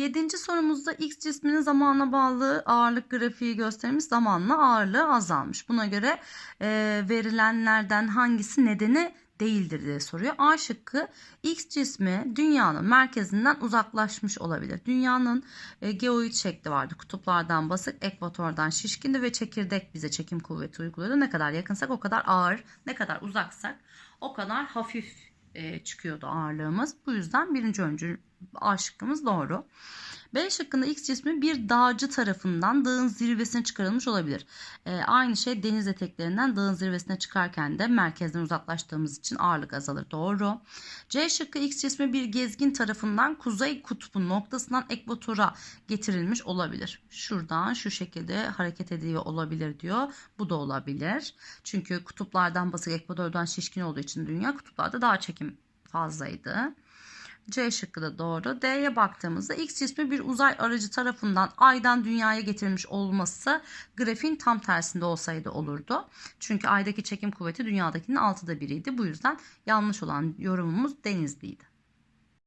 Yedinci sorumuzda X cisminin zamana bağlı ağırlık grafiği göstermiş zamanla ağırlığı azalmış. Buna göre e, verilenlerden hangisi nedeni değildir diye soruyor. A şıkkı X cismi dünyanın merkezinden uzaklaşmış olabilir. Dünyanın e, geoid şekli vardı. Kutuplardan basık, ekvatordan şişkindi ve çekirdek bize çekim kuvveti uyguluyordu. Ne kadar yakınsak o kadar ağır, ne kadar uzaksak o kadar hafif e, çıkıyordu ağırlığımız. Bu yüzden birinci öncü A şıkkımız doğru. B şıkkında X cismi bir dağcı tarafından dağın zirvesine çıkarılmış olabilir. E, aynı şey deniz eteklerinden dağın zirvesine çıkarken de merkezden uzaklaştığımız için ağırlık azalır. Doğru. C şıkkı X cismi bir gezgin tarafından kuzey kutbu noktasından ekvatora getirilmiş olabilir. Şuradan şu şekilde hareket ediyor olabilir diyor. Bu da olabilir. Çünkü kutuplardan basık ekvatordan şişkin olduğu için dünya kutuplarda daha çekim fazlaydı. C şıkkı da doğru. D'ye baktığımızda X cismi bir uzay aracı tarafından aydan dünyaya getirilmiş olması grafiğin tam tersinde olsaydı olurdu. Çünkü aydaki çekim kuvveti dünyadakinin altıda biriydi. Bu yüzden yanlış olan yorumumuz denizliydi.